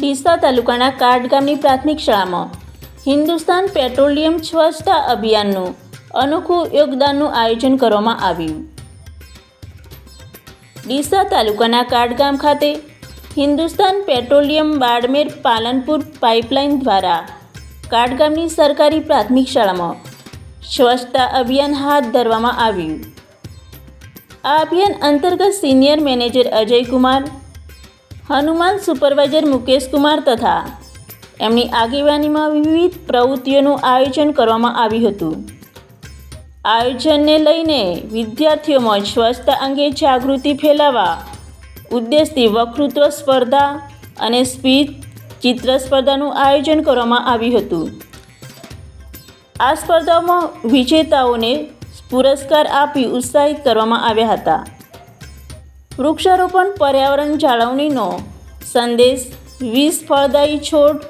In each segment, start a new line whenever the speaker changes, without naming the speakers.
ડીસા તાલુકાના કાટ ગામની પ્રાથમિક શાળામાં. હિન્દુસ્તાન પેટ્રોલિયમ સ્વચ્છતા અભિયાનનું અનોખું યોગદાનનું આયોજન કરવામાં આવ્યું. ડીસા તાલુકાના કાટગામ ખાતે હિન્દુસ્તાન પેટ્રોલિયમ બાડમેર પાલનપુર પાઇપલાઇન દ્વારા કાટગામની સરકારી પ્રાથમિક શાળામાં સ્વચ્છતા અભિયાન હાથ ધરવામાં આવ્યું. આ અભિયાન અંતર્ગત senior manager Ajaykumar Hanuman supervisor Mukeshkumar તથા એમની આગેવાનીમાં વિવિધ પ્રવૃત્તિઓનું આયોજન કરવામાં આવ્યું હતું. આયોજનને લઈને વિદ્યાર્થીઓમાં સ્વચ્છતા અંગે જાગૃતિ ફેલાવવા, ઉદ્દેશથી વક્તૃત્વ સ્પર્ધા અને સ્પીચ ચિત્ર સ્પર્ધાનું આયોજન કરવામાં આવ્યું હતું. આ સ્પર્ધામાં વિજેતાઓને પુરસ્કાર આપી ઉત્સાહિત કરવામાં આવ્યા હતા. વૃક્ષારોપણ પર્યાવરણ જાળવણીનો સંદેશ વીસ ફળદાયી છોડ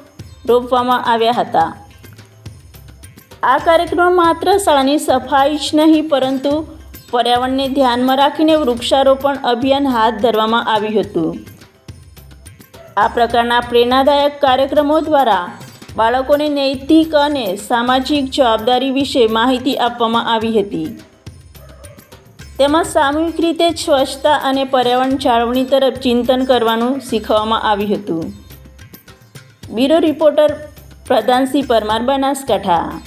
રોપવામાં આવ્યા હતા. આ કાર્યક્રમ માત્ર શાળાની સફાઈ જ નહીં, પરંતુ પર્યાવરણને ધ્યાનમાં રાખીને વૃક્ષારોપણ અભિયાન હાથ ધરવામાં આવ્યું હતું. આ પ્રકારના પ્રેરણાદાયક કાર્યક્રમો દ્વારા બાળકોને નૈતિક અને સામાજિક જવાબદારી વિશે માહિતી આપવામાં આવી હતી. તેમાં સામૂહિક રીતે સ્વચ્છતા અને પર્યાવરણ જાળવણી તરફ ચિંતન કરવાનું શીખવવામાં આવ્યું હતું. Bureau reporter Pradhansinh Parmar Banaskantha.